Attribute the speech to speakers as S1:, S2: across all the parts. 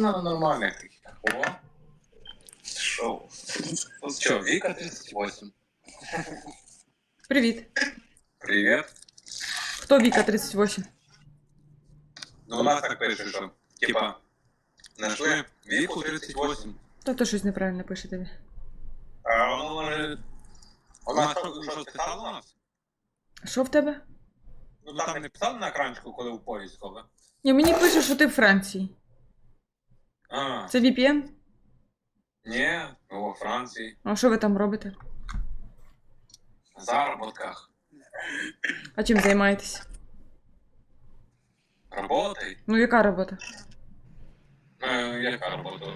S1: на нормальних таких. О. Шо? Ну що, Віка 38.
S2: Привіт.
S1: Привіт.
S2: Хто Віка 38?
S1: Ну, у нас так пише, що, типа, знайшли Віку 38.
S2: Та то щось неправильно пише тобі.
S1: А воно може... Вона що, що писала у нас?
S2: Що в тебе?
S1: Ну там не писали на екранчику, коли в поїзд коли?
S2: Ні, мені пише, що ти в Франції.
S1: А,
S2: Це VPN?
S1: ні, ну, во Франції.
S2: А що ви там робите?
S1: В заробітках.
S2: А чим займаєтесь?
S1: Роботи?
S2: Ну, яка робота?
S1: Ну, яка робота?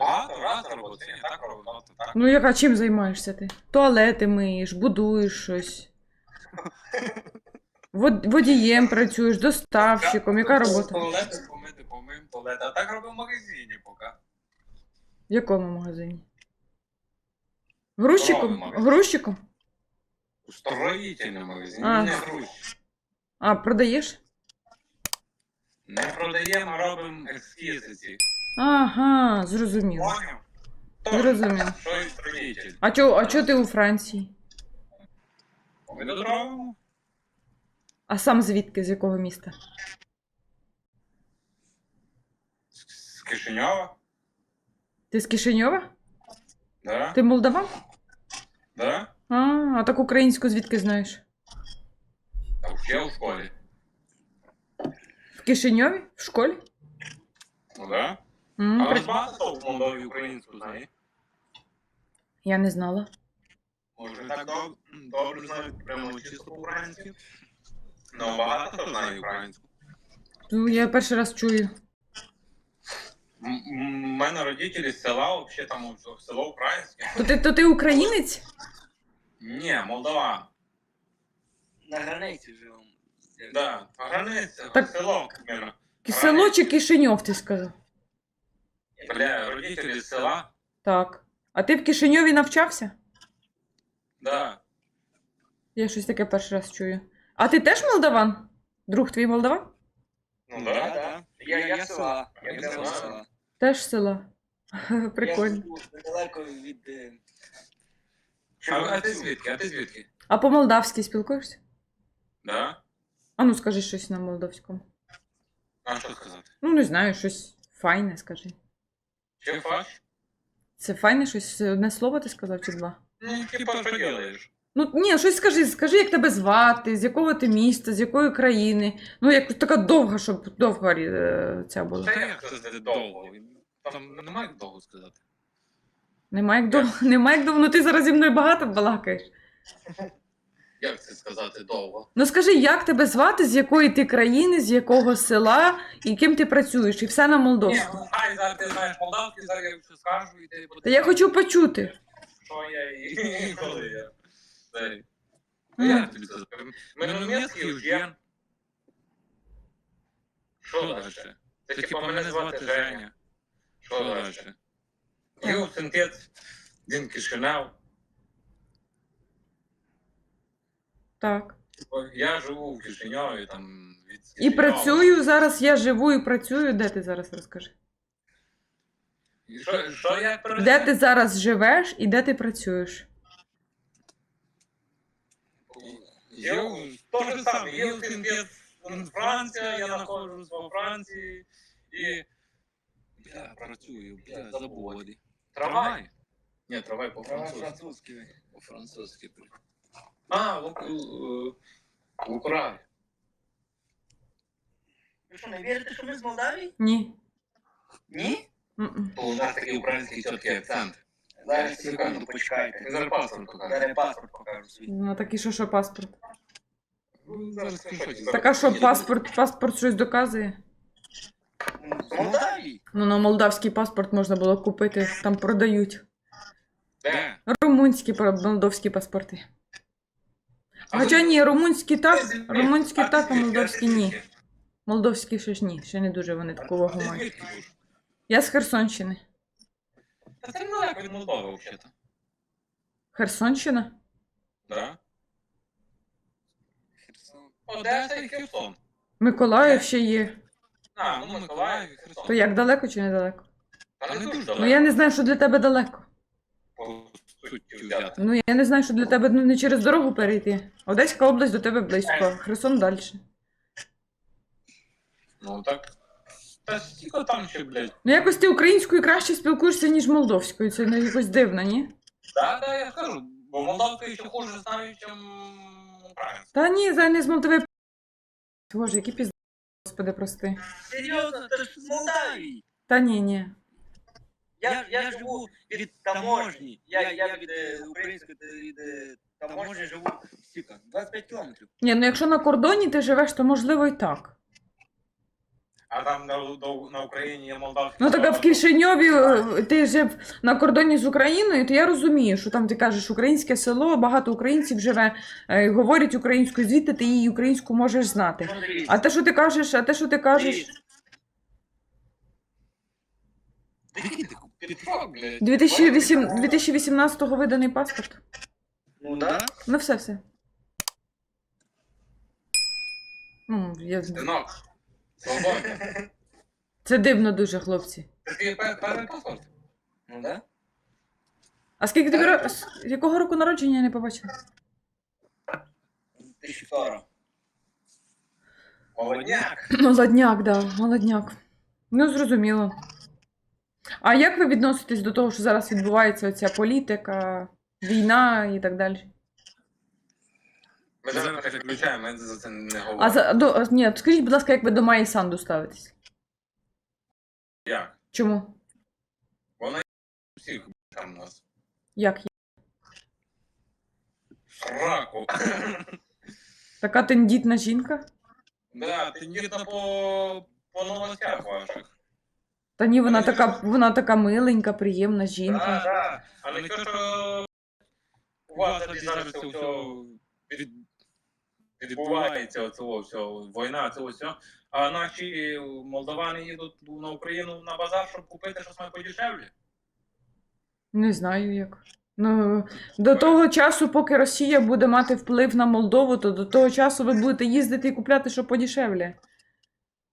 S1: Багато раз роботи, не так робота, так?
S2: Ну, яка чим займаєшся ти? Туалети миєш, будуєш щось. Вод- Водієм працюєш, доставщиком, яка робота?
S1: Туалети туалет. А так робив в магазині поки.
S2: В якому магазині? Грузчиком?
S1: Здоровий магазин.
S2: Грузчиком?
S1: У строїтельному магазині.
S2: А.
S1: Не груз.
S2: А, продаєш?
S1: Не продаємо, робимо ескізи ці.
S2: Ага, зрозуміло.
S1: Поняв?
S2: Зрозумів.
S1: Що і строїтель.
S2: А чо, а чо ти у Франції?
S1: Ми тут робимо.
S2: А сам звідки, з якого міста?
S1: З Кишиньова.
S2: Ти з Кишиньова?
S1: Да?
S2: Ти молдаван?
S1: Да?
S2: А, а так українську звідки знаєш?
S1: А ще у школі.
S2: В Кишиньові? В школі?
S1: Ну да.
S2: М,
S1: А
S2: при-
S1: багато в Молдові українську знає?
S2: Я не знала.
S1: Може, так доб- добре знають прямо чисто по-українськи? Ну, багато хто знає українську.
S2: Ну, я перший раз чую.
S1: У мене родителі з села, взагалі там в- село українське.
S2: То ти, то ти українець?
S1: Ні, Молдова.
S3: На границі живемо.
S1: Да, границя,
S2: Так-
S1: село, примерно.
S2: Село чи Кишиньов, ти сказав?
S1: Бля, родителі з села,
S2: Так. А ти в Кишиньові навчався?
S1: да.
S2: Я щось таке перший раз чую. А ти теж молдаван? Друг твій молдаван?
S1: Ну
S3: Да,
S1: да.
S3: да. Я, я села. Я
S1: Я
S3: з
S1: села.
S2: Теж з села. Прикольно.
S3: Я живу недалеко від... е,
S1: А, а ти звідки? А ти звідки?
S2: А по-молдавськи спілкуєшся?
S1: Да?
S2: А ну скажи щось на молдавському.
S1: А що сказати?
S2: Ну, не знаю, щось файне, скажи.
S1: Що фаш?
S2: Це файне щось одне слово ти сказав чи два?
S1: Ну, типа, що делаєш?
S2: Ну ні, щось скажи, скажи, як тебе звати, з якого ти міста, з якої країни. Ну, як така довга, щоб довга е, ця була.
S1: Та як це довго? Там немає як довго сказати.
S2: Нема як довго, нема як довго, ну ти зараз зі мною багато балакаєш.
S1: Як це сказати довго?
S2: Ну скажи, як тебе звати, з якої ти країни, з якого села, і ким ти працюєш, і все на
S1: Ні,
S2: молдовську.
S1: ну хай зараз ти знаєш молдавський, зараз я все скажу і ти
S2: Та я хочу почути.
S1: Що я і коли я. Це- Ну, як тобі це? Мене німецький Євген. Що далі? Це типа мене звати Женя. Що далі? Його синтець, він Кишинев.
S2: Так.
S1: Я живу в Кишиньові, там від
S2: І
S1: Кишиньова.
S2: працюю зараз, я живу і працюю. Де ти зараз розкажи?
S1: І Що, що я перед-
S2: Де ти зараз живеш і де ти працюєш?
S1: Я то же саме, є синтез Франція, я знаходжусь во Франції і
S4: Бля, працюю, бля, забули.
S1: трамвай. Ні, трамвай
S3: Прямо
S1: по-французьки.
S3: французький.
S4: По-французьки. бля.
S1: А, в, в, в Україні.
S3: Ви що, не вірите, що ми з Молдавії?
S2: Ні.
S3: Ні?
S2: М-м.
S1: Бо у нас такий український чіткий акцент.
S3: Зараз секунду, почекайте.
S1: Зараз паспорт покажу.
S3: Зараз паспорт покажу свій.
S2: Ну так і що, що паспорт?
S1: Ну, Зараз скріншотик.
S2: Так а що, паспорт, паспорт щось доказує?
S3: З Молдавії?
S2: Ну, на молдавський паспорт можна було купити, там продають.
S1: Де?
S2: Румунські пра- молдовські паспорти. Хоча ні, румунські так, румунські так, а молдовські ні. Молдовські ще ж ні, ще не дуже вони
S1: Ти
S2: мають. Я з Херсонщини.
S1: Та це недалеко від Молдови, взагалі-то.
S2: Херсонщина?
S1: Да?
S3: Херсон.
S1: Одеса і Херсон.
S2: Миколаїв ще є.
S1: А, А, ну Миколаїв і Херсон.
S2: То як далеко чи недалеко?
S1: Та не дуже
S2: Ну
S1: далеко.
S2: я не знаю, що для тебе далеко.
S1: По суті взяти.
S2: Ну я не знаю, що для тебе ну, не через дорогу перейти. Одеська область до тебе близько, Херсон далі.
S1: Ну так. Та стільки там ще, блядь.
S2: Ну якось ти українською краще спілкуєшся, ніж молдовською. Це ну, якось дивно, ні?
S1: Да, да, я кажу, бо молдавською ще хуже знаю, ніж українською.
S2: Та ні, за не з Молдови. Боже, які пізд... Господи, прости.
S3: Серйозно, ти ж з Молдавії.
S2: Та ні, ні.
S3: Я, я живу від таможні. Я, я від е, української та- від е, таможні живу стільки, 25 кілометрів.
S2: Ні, ну якщо на кордоні ти живеш, то можливо і так.
S1: А там на, до- на Україні є молдавська.
S2: Ну так а в Кишиньові е, ти жив на кордоні з Україною, то я розумію, що там ти кажеш українське село, багато українців живе, е, говорять українською, звідти ти її українську можеш знати. А те, що ти кажеш, а те, що ти кажеш,
S3: Який ти
S1: Підфак, блядь.
S2: 2008, 2018-го виданий паспорт.
S3: Ну да.
S2: Ну все, все. Ну, я...
S1: Синок. Свободно.
S2: Це дивно дуже, хлопці.
S1: Це твій пе- перший паспорт?
S3: Ну да.
S2: А скільки тобі ро... с- якого року народження я не побачила?
S3: 1002.
S1: Молодняк.
S2: Молодняк, да, молодняк. Ну, зрозуміло. А як ви відноситесь до того, що зараз відбувається оця політика, війна і так далі?
S1: Ми зараз не переключаємо, ми за це не
S2: А за до ні, скажіть, будь ласка, як ви до Майї Санду ставитесь?
S1: Як?
S2: Чому?
S1: Вона всіх там у нас.
S2: Як є?
S1: Сраку.
S2: Така тендітна жінка?
S1: Да, тендітно по, по новостях ваших.
S2: Та ні, вона така, вона така миленька, приємна жінка.
S1: Да, да. А не те, що у вас зараз це все від, відбувається оцього всього, війна, цього всього. А наші молдавани їдуть на Україну на базар, щоб купити щось подешевле.
S2: Не знаю як. Ну, до того часу, поки Росія буде мати вплив на Молдову, то до того часу ви будете їздити і купляти, що подешевле.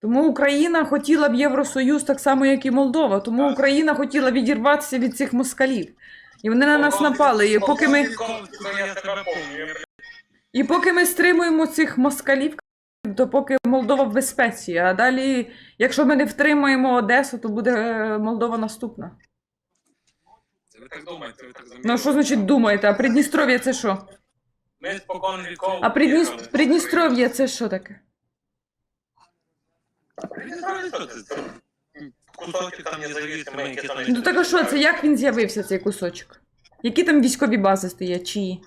S2: Тому Україна хотіла б Євросоюз так само, як і Молдова. Тому. Україна хотіла відірватися від цих москалів. І вони на нас напали. І поки ми. І поки ми стримуємо цих москалів, то поки Молдова в безпеці. А далі, якщо ми не втримаємо Одесу, то буде е, Молдова наступна.
S1: Це ви так думаєте, ви так замірюєте.
S2: Ну що значить думаєте? А Придністров'я це що?
S1: Ми спокон віков.
S2: А Придніс...
S1: їхали.
S2: Придністров'я це що таке?
S1: Придністров'я що це? Це Кусочок там независимий, який там...
S2: Ну так а що це? Як він з'явився, цей кусочок? Які там військові бази стоять? Чиї?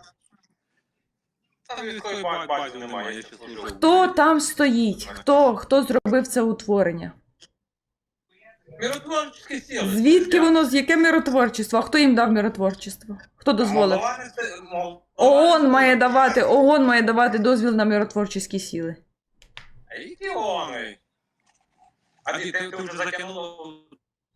S1: Там ба- бази немає, я ще служив.
S2: Хто там стоїть? Хто, хто зробив це утворення?
S1: Миротворчі сили.
S2: Звідки воно, з яке миротворчество? А хто їм дав миротворчество? Хто дозволив?
S1: Це-
S2: ООН має давати, ООН має давати дозвіл на миротворчі сили.
S1: А які ООНи? А ти, ти, ти вже закинув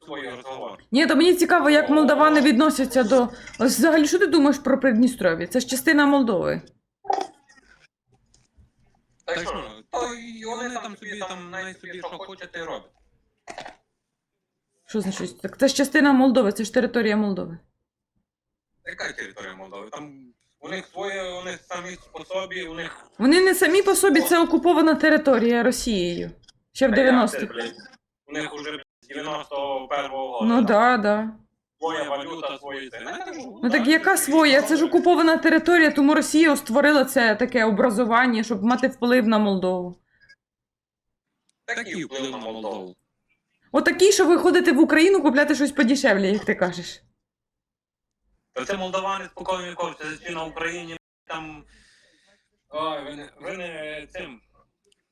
S1: свої розговори.
S2: Ні, то мені цікаво, як молдавани відносяться до. Ось взагалі, що ти думаєш про Придністров'я? Це ж частина Молдови.
S1: Так що, то і вони там собі, там, навіть собі, що хочуть, і роблять.
S2: Що значить? Так це ж частина Молдови, це ж територія Молдови.
S1: Яка територія Молдови? Там у них своє, у них самі по собі, у них...
S2: Вони не самі по собі, це окупована територія Росією. Ще в
S1: Та як це,
S2: 90-х.
S1: блядь? У них уже з 91-го року.
S2: Ну да, да.
S1: Своя валюта, свої це.
S2: Ну так яка своя? Це ж окупована територія, тому Росія створила це таке образування, щоб мати вплив на Молдову.
S1: Такий вплив на Молдову.
S2: Отакий, що ви ходите в Україну купляти щось подешевле, як ти кажеш.
S1: Та це молдавани спокійно віков, це чи на Україні там. Ой, ви не, ви не цим.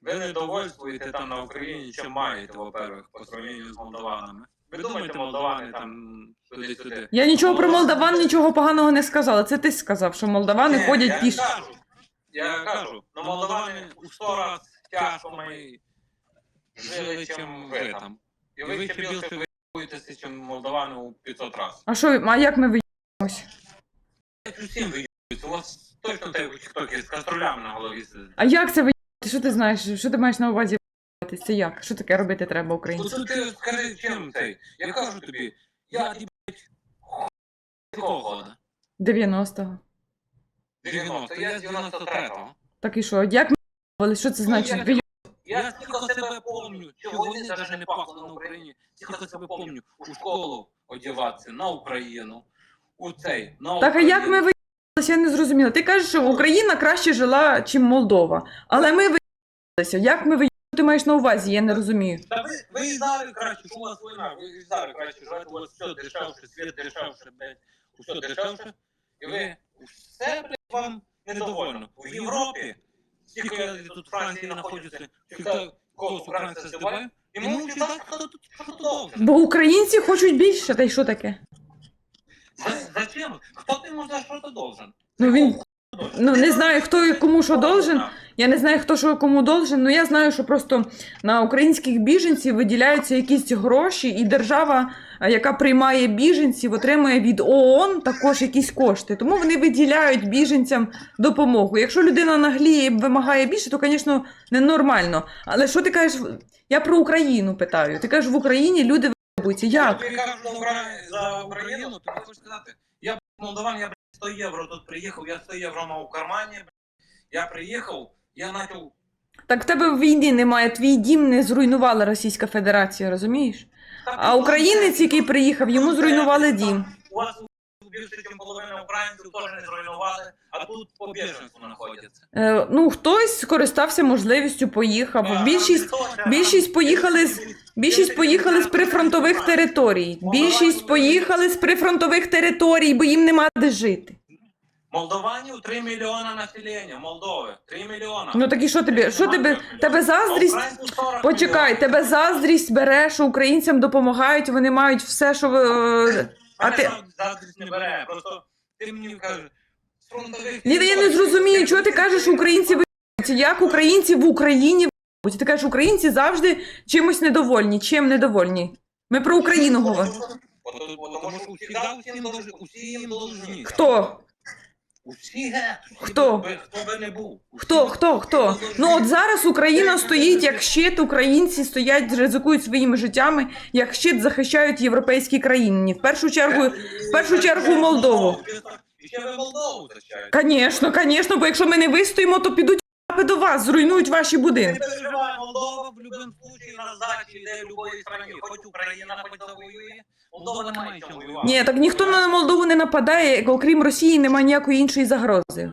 S1: Ви не довольствуєте там на Україні, чим маєте, во-первых, по сравненню з молдаванами. Ви думаєте, молдавани там туди-сюди?
S2: Я нічого про молдаван, нічого поганого не сказала. Це ти сказав, що молдавани
S1: Ні,
S2: ходять
S1: я
S2: пішки.
S1: Кажу, я кажу, но молдавани у сто раз тяжко ми жили, чим ви там. І ви ще більше виявуєтеся, чим молдавани у 500 разів.
S2: А що, а як ми виїмось?
S1: Усім виявується, у вас точно те в з каструлями на голові сидить.
S2: А як це виїмось? Що ти знаєш? Що ти маєш на увазі? Це як? Що таке робити треба
S1: Ну
S2: українцям?
S1: то ти скажи, чим цей? Я кажу тобі, я з якого года?
S2: 90-го.
S1: 90, я з 93-го.
S2: Так і що? Як ми виїбались? Що це значить?
S1: я-
S2: Ви
S1: Я тільки себе помню, вони навіть не пахли на Україні. Тільки себе помню, у школу одягатися на Україну. У цей, на
S2: Так а
S1: Україну.
S2: як ми виїбалися? Я не зрозуміла. Ти кажеш, що Україна краще жила, чим Молдова. Але ми виїбалися. Як ми виїбалися? Ти маєш на увазі, я не розумію.
S1: Та ви, ви і зараз краще, що у вас війна, ви і зараз краще живете, у вас все дешевше, світ дешевше, блядь, усе дешевше. І ви все, блядь, вам недовольно. В Європі, скільки я тут в Франції знаходжуся, всегда голос українця здиваю, і мовчу так, хто тут, що тут.
S2: Бо українці хочуть більше, та й що таке?
S1: За- Зачем? Хто ти може що ти должен?
S2: Ну він ну не знаю, хто і кому що должен. Я не знаю, хто що кому должен, але я знаю, що просто на українських біженців виділяються якісь гроші, і держава, яка приймає біженців, отримує від ООН також якісь кошти. Тому вони виділяють біженцям допомогу. Якщо людина нагліє і вимагає більше, то, звісно, ненормально. Але що ти кажеш? Я про Україну питаю. Ти кажеш, в Україні люди вибуться.
S1: Я
S2: Як?
S1: тобі кажу за Укра- за Україну, тобі хочу сказати, я молдаван, я блядь, 100 євро тут приїхав, я 100 євро мав у кармані, я приїхав, я почав
S2: Так в тебе війни немає, твій дім не зруйнувала Російська Федерація, розумієш? А українець, який приїхав, йому зруйнували дім.
S1: У вас більше, ніж половина українців теж не зруйнували, а тут по біженству знаходяться.
S2: Е, ну, хтось скористався можливістю, поїхав. Більшість, більшість поїхали з більшість поїхали з прифронтових територій. Більшість поїхали з прифронтових територій, бо їм нема де жити.
S1: Молдованів 3 мільйона населення, Молдови, 3 мільйона.
S2: Ну так і що тобі? Що тебе? Тебе заздрість? Почекай, тебе заздрість бере, що українцям допомагають, вони мають все, що ви. е, А ти-
S1: заздрість не бере, просто ти мені кажеш, з фронтових
S2: Ні, я не зрозумію, чого ти кажеш, що українці виїбуються. Як українці в Україні виїбуються? Ти кажеш, українці завжди чимось недовольні. Чим недовольні? Ми про Україну говоримо.
S1: Тому що должны, усім должні.
S2: Хто?
S1: Усі ге.
S2: Хто?
S1: Би- Хто би не був.
S2: Хто, хто, хто? Ну от зараз Україна стоїть як щит, українці стоять, ризикують своїми життями, як щит захищають європейські країни. В першу чергу, в першу чергу Молдову.
S1: Ви Молдову.
S2: Звісно, звісно, бо якщо ми не вистоїмо, то підуть ***и до вас, зруйнують ваші будинки.
S1: Молдова в будь-якому случае на здачі йде в будь-якій країні. Хоч Україна, хоч завоює. Молдова не має чим воювати.
S2: Ні, так ніхто на Молдову не нападає, окрім Росії, немає ніякої іншої загрози.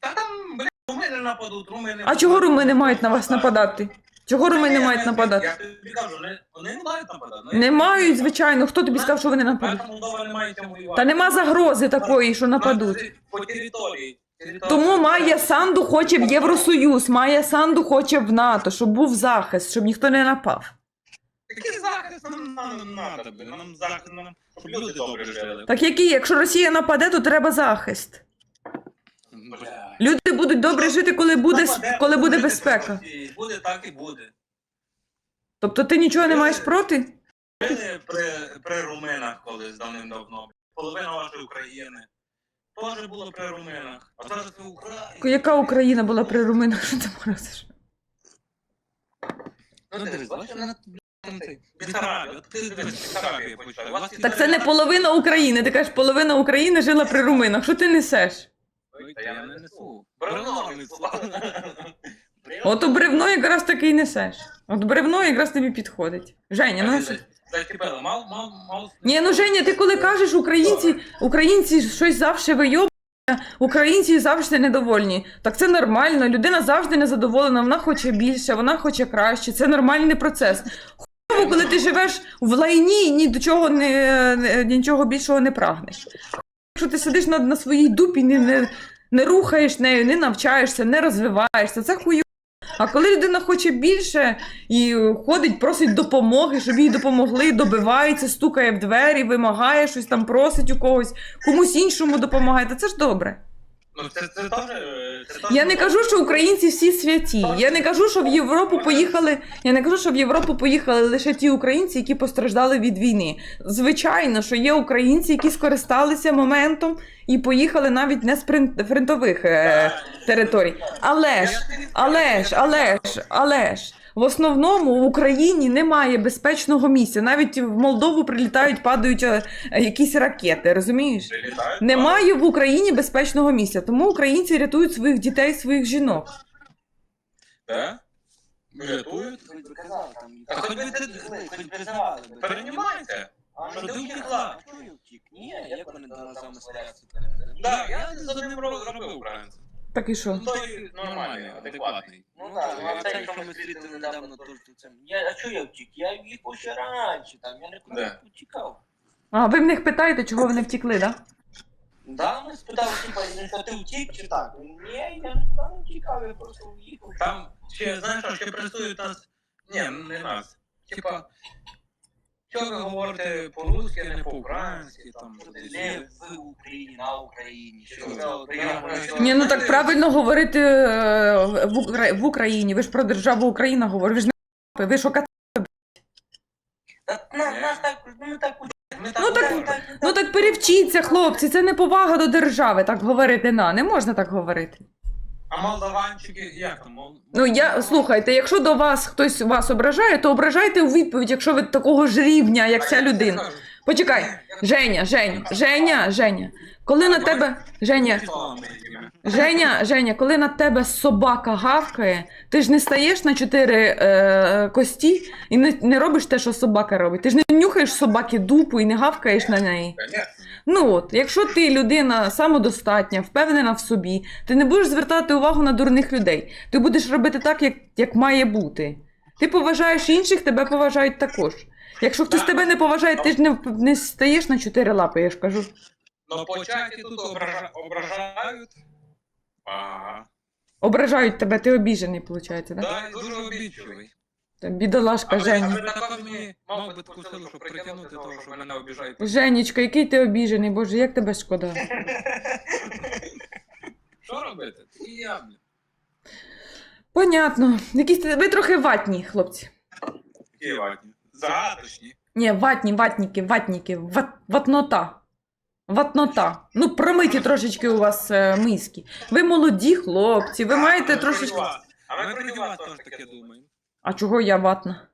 S1: Та там, блядь, румини нападуть, румини.
S2: А чого румини мають на вас нападати? Чого румини мають нападати?
S1: Я тобі кажу, не- вони не мають нападати. Ну,
S2: Не мають, звичайно. Хто тобі сказав, що вони
S1: Наша
S2: нападуть?
S1: Молдова не має чим воювати.
S2: Та нема загрози такої, що нападуть.
S1: По території.
S2: Тому Майя Санду хоче в Євросоюз, Майя Санду хоче в НАТО, щоб був захист, щоб ніхто не напав.
S1: Який захист нам нам надо, блін? Нам захист, нам, щоб люди добре жили.
S2: Так який, якщо Росія нападе, то треба захист.
S1: Бля.
S2: Люди будуть добре жити, коли буде,
S1: Нападе,
S2: коли буде безпека.
S1: Росії. Буде так і буде.
S2: Тобто ти нічого не маєш проти?
S1: Жили при, при руминах колись давним-давно. Половина вашої України. Теж було при руминах. А зараз це Україна.
S2: Яка Україна була при руминах? Що ти морозиш?
S1: Ну, дивись, бачиш, вона там цей Бессарабія. От Ти дивись, Бессарабія почай. У вас
S2: Так це не половина України. Ти кажеш, половина України жила при руминах. Що ти несеш?
S1: Ой, Та я не несу. Бревно несу.
S2: От у бревно якраз таки й несеш. От бревно якраз тобі підходить. Женя, ну що?
S1: Мав, мав, мав.
S2: Ні, ну Женя, ти коли кажеш українці, українці щось завжди вийобуються, українці завжди недовольні. Так це нормально. Людина завжди незадоволена, вона хоче більше, вона хоче краще. Це нормальний процес. Хуйово, коли ти живеш в лайні і ні до чого не нічого більшого не прагнеш. Якщо ти сидиш на, на своїй дупі, не, не, не рухаєш нею, не навчаєшся, не розвиваєшся, це хуйово. А коли людина хоче більше і ходить, просить допомоги, щоб їй допомогли, добивається, стукає в двері, вимагає щось там, просить у когось, комусь іншому допомагає, то це ж добре.
S1: Ну, це, це теж... е, це теж
S2: Я не кажу, що українці всі святі. Я не кажу, що в Європу поїхали. Я не кажу, що в Європу поїхали лише ті українці, які постраждали від війни. Звичайно, що є українці, які скористалися моментом і поїхали навіть не з прин- фронтових е, територій. Але ж, але ж, але ж, але ж. В основному в Україні немає безпечного місця. Навіть в Молдову прилітають, падають е, е, якісь ракети, розумієш?
S1: Прилітають,
S2: Немає в Україні безпечного місця, тому українці рятують своїх дітей, своїх жінок.
S1: Так? Рятують?
S3: Хоч би казали там.
S1: А хоч би
S3: признавали.
S1: Перенімайте. Що
S3: ну
S1: ти
S3: ти
S1: втекла?
S3: Ні, як вони до нас замисляються?
S1: Так, я з одним робив українцем.
S2: Так і що?
S1: Ну, той нормальний, адекватний.
S3: Ну так, ну а це, що ми зустріли недавно, теж це. Я, а чого я втік? Я їхав ще раніше, там, я нікуди не втікав.
S2: А ви в них питаєте, чого вони втікли, так? Да?
S3: Да, ми спитали, типа, ну, що ти втік чи так? Ні, я нікуди не втікав, я просто уїхав.
S1: Там ще, знаєш, що ще пресують нас. Ні, не нас. Типа, що ви говорите по-русски, а не по-українськи, там.
S3: Не в Україні, на Україні. Що?
S1: Що?
S2: Ні, ну так правильно говорити е, в, Укра... в Україні. Ви ж про державу Україна говорите. Ви ж не ви що кат...
S3: Та на- Нас так, ну так,
S1: Ми
S2: Ну, так-
S1: говоримо.
S2: Ну так перевчіться, хлопці, це не повага до держави, так говорити на. Не можна так говорити.
S1: А молдаванчики, як там? Мол-
S2: Ну я слухайте, якщо до вас хтось вас ображає, то ображайте у відповідь, якщо ви такого ж рівня, як ця людина. Почекай, Женя, Женя, Женя, Женя. Коли на тебе. Женя, Женя, Женя, коли на тебе собака гавкає, ти ж не стаєш на чотири е, кості і не, не робиш те, що собака робить. Ти ж не нюхаєш собаки дупу і не гавкаєш на неї. Ну от, якщо ти людина самодостатня, впевнена в собі, ти не будеш звертати увагу на дурних людей. Ти будеш робити так, як, як має бути. Ти поважаєш інших, тебе поважають також. Якщо хтось тебе не поважає, ти ж не, не стаєш на чотири лапи, я ж кажу.
S1: Но по чаті тут обража- ображають. Ага.
S2: Ображають тебе, ти обіжений, виходить, так? Да?
S1: Да, дуже обідчивий.
S2: Та Бідолашка
S1: А ви, а
S2: Женя.
S1: ви також мені мав би таку силу, щоб притягнути того, що мене обіжають.
S2: Женечка, який ти обіжений, боже, як тебе шкода.
S1: Що робити? І я, блін.
S2: Понятно. Якісь ви трохи ватні, хлопці.
S1: Які ватні? Загадочні.
S2: Ні, ватні, ватніки, ватніки, ват, ватнота. Ватнота. Ну, промиті трошечки у вас е, миски. Ви молоді хлопці, ви маєте
S1: Ми
S2: трошечки.
S1: А ми проти вас теж таке думаємо.
S2: А чого я ватна?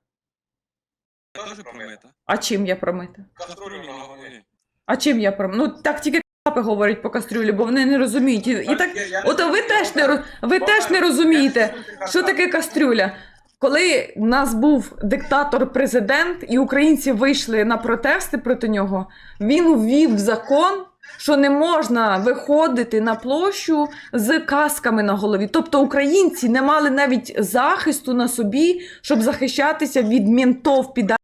S1: Теж промита.
S2: А чим я промита?
S1: Каструлю на голові.
S2: А чим я промита? Ну так тільки капи говорять по кастрюлі, бо вони не розуміють. І, і так, от ви теж не роз- ви теж не розумієте, що таке кастрюля. Коли в нас був диктатор-президент, і українці вийшли на протести проти нього, він ввів закон, що не можна виходити на площу з касками на голові. Тобто українці не мали навіть захисту на собі, щоб захищатися від ментов підарів,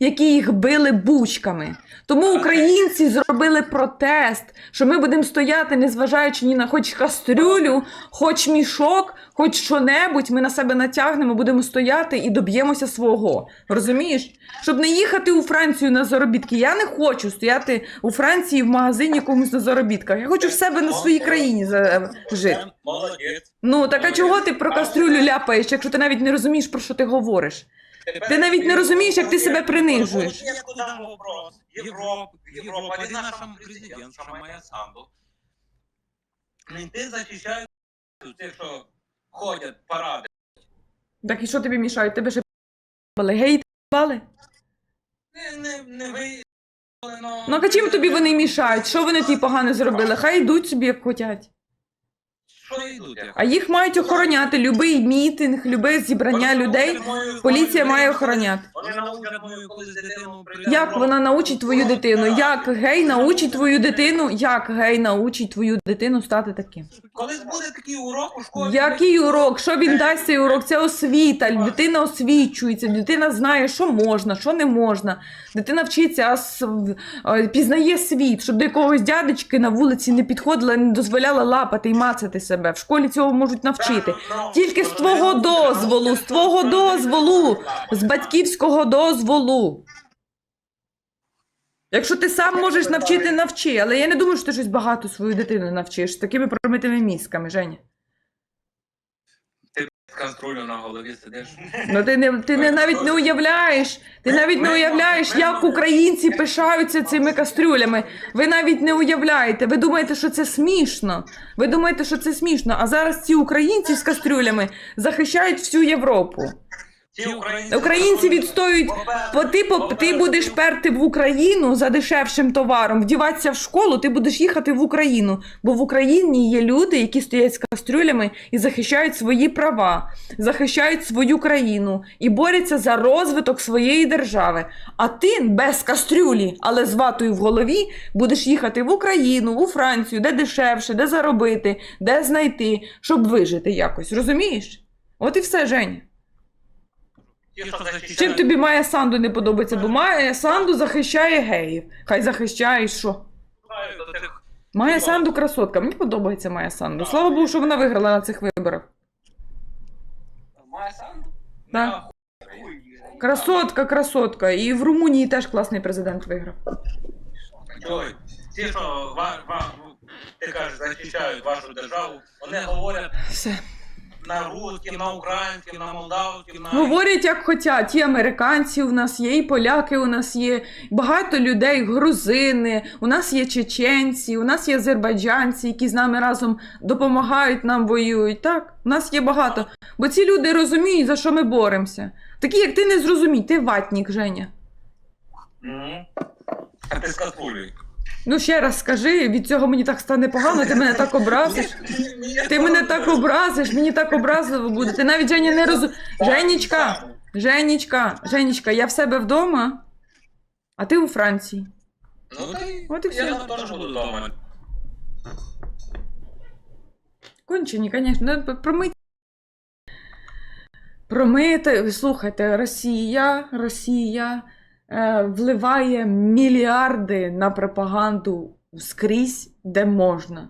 S2: які їх били бучками. Тому українці зробили протест, що ми будемо стояти, незважаючи ні на хоч кастрюлю, хоч мішок, хоч що-небудь, ми на себе натягнемо, будемо стояти і доб'ємося свого. Розумієш? Щоб не їхати у Францію на заробітки. Я не хочу стояти у Франції в магазині якомусь на заробітках. Я хочу в себе на своїй країні за- жити. Ну так а чого ти про кастрюлю ляпаєш, якщо ти навіть не розумієш, про що ти говориш? Ти навіть не розумієш, як ти себе принижуєш.
S1: Я задам вопрос. Європа, Європа, один наш президент, Шамая Санду. Менти захищають тих, що ходять, паради.
S2: Так і що тобі мішають? Тебе ще бали? Гей, бали?
S1: Не, не, не ви...
S2: Ну а чим тобі вони мішають? Що вони тобі погано зробили? Хай йдуть собі, як хотять.
S1: Йдуть?
S2: А їх мають охороняти любий мітинг, любе зібрання людей. Поліція має охороняти.
S1: Вони научать мою колись дитину прийти.
S2: Як вона научить твою дитину? Як гей научить твою дитину? Як гей научить твою дитину стати таким?
S1: Колись буде такий урок у школі.
S2: Який урок? Що він дасть цей урок? Це освіта. Дитина освічується, дитина знає, що можна, що не можна. Дитина вчиться, а пізнає світ, щоб до якогось дядечки на вулиці не підходила, не дозволяла лапати і мацати себе. В школі цього можуть навчити. Тільки з твого дозволу, з твого дозволу, з батьківського дозволу. Якщо ти сам можеш навчити, навчи. Але я не думаю, що ти щось багато свою дитину навчиш з такими промитими мізками, Женя.
S1: Каструлю на голові сидиш.
S2: Ну ти не ти не навіть не уявляєш. Ти навіть не уявляєш, як українці пишаються цими кастрюлями. Ви навіть не уявляєте. Ви думаєте, що це смішно. Ви думаєте, що це смішно. А зараз ці українці з кастрюлями захищають всю Європу.
S1: Ті українці,
S2: Українці відстоюють Бо ти, по- ти будеш перти в Україну за дешевшим товаром, вдіватися в школу, ти будеш їхати в Україну. Бо в Україні є люди, які стоять з кастрюлями і захищають свої права, захищають свою країну і борються за розвиток своєї держави. А ти без кастрюлі, але з ватою в голові, будеш їхати в Україну, у Францію, де дешевше, де заробити, де знайти, щоб вижити якось. Розумієш? От і все, Женя.
S1: Ті, що захищають-
S2: Чим тобі Майя Санду не подобається? Бо Майя Санду захищає геїв. Хай захищає і що?
S1: до
S2: Майя Санду красотка. Мені подобається Майя Санду. Слава Богу, що вона виграла на цих виборах.
S3: Моя Санду?
S2: Так. Красотка, красотка. І в Румунії теж класний президент виграв.
S1: Ой, ті, що ва, ва, ти кажеш, захищають вашу державу, вони говорять
S2: Все.
S1: На русській, на українській, на молдавській, на
S2: Говорять, як хочуть. І американці у нас є, і поляки у нас є, багато людей, грузини, у нас є чеченці, у нас є азербайджанці, які з нами разом допомагають нам воюють. Так, у нас є багато. Бо ці люди розуміють, за що ми боремося. Такі, як ти не зрозумій, ти ватнік, Женя.
S1: Мгм. А ти з каструлею.
S2: Ну ще раз скажи, від цього мені так стане погано, ти мене так образиш. Ти мене так образиш, мені так образливо буде. Ти навіть Женя не розум... Женечка, Женечка, Женечка, я в себе вдома, а ти у Франції.
S1: Ну
S2: От і все.
S1: я теж буду вдома.
S2: Кончені, звісно. Ну, промить. Промити. Слухайте, Росія, Росія вливає мільярди на пропаганду скрізь, де можна.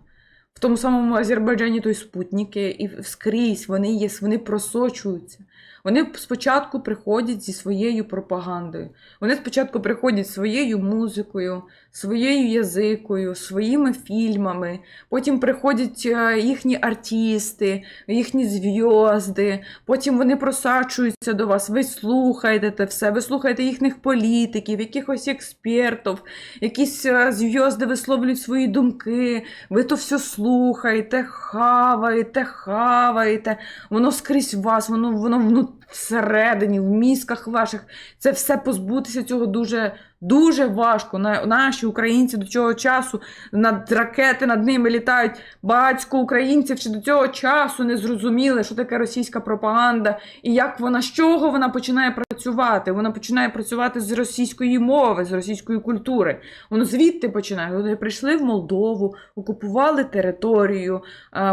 S2: В тому самому Азербайджані той спутники, і скрізь вони є, вони просочуються. Вони спочатку приходять зі своєю пропагандою. Вони спочатку приходять своєю музикою, своєю язикою, своїми фільмами. Потім приходять е, їхні артисти, їхні зв'язди. Потім вони просачуються до вас. Ви слухаєте те все, ви слухаєте їхніх політиків, якихось експертів, якісь е, зв'язди висловлюють свої думки. Ви то все слухаєте, хаваєте, хаваєте. Воно скрізь вас, воно, воно всередині, в мізках ваших. Це все позбутися цього дуже, дуже важко. На, наші українці до цього часу над ракети над ними літають. Багатько українців ще до цього часу не зрозуміли, що таке російська пропаганда і як вона з чого вона починає працювати. Вона починає працювати з російської мови, з російської культури. Воно звідти починає. Вони прийшли в Молдову, окупували територію,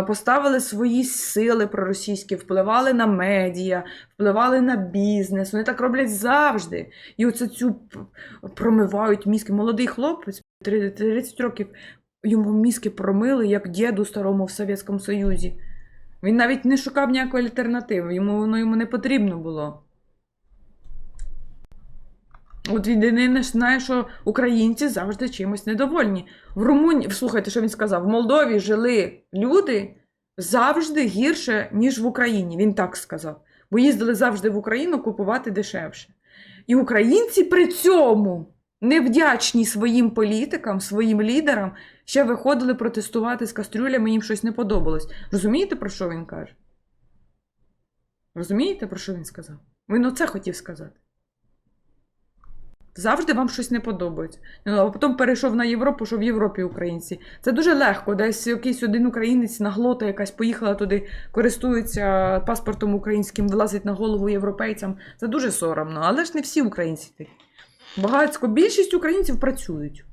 S2: поставили свої сили проросійські, впливали на медіа, впливали на бізнес. Вони так роблять завжди. І оце цю промивають мізки. Молодий хлопець, 30 років, йому мізки промили, як діду старому в Совєтському Союзі. Він навіть не шукав ніякої альтернативи, йому воно йому не потрібно було. От він знає, що українці завжди чимось недовольні. В Румунії, слухайте, що він сказав, в Молдові жили люди завжди гірше, ніж в Україні. Він так сказав. Бо їздили завжди в Україну купувати дешевше. І українці при цьому невдячні своїм політикам, своїм лідерам, ще виходили протестувати з кастрюлями, їм щось не подобалось. Розумієте, про що він каже? Розумієте, про що він сказав? Він оце хотів сказати. Завжди вам щось не подобається. Ну, а потім перейшов на Європу, що в Європі українці. Це дуже легко. Десь якийсь один українець наглота якась поїхала туди, користується паспортом українським, вилазить на голову європейцям. Це дуже соромно. Але ж не всі українці такі. Багатько. Більшість українців працюють.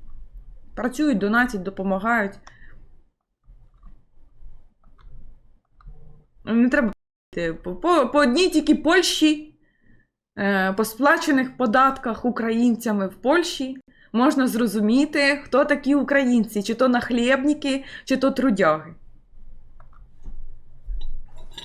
S2: Працюють, донатять, допомагають. Не треба по, одній тільки Польщі по сплачених податках українцями в Польщі можна зрозуміти, хто такі українці, чи то нахлєбники, чи то трудяги.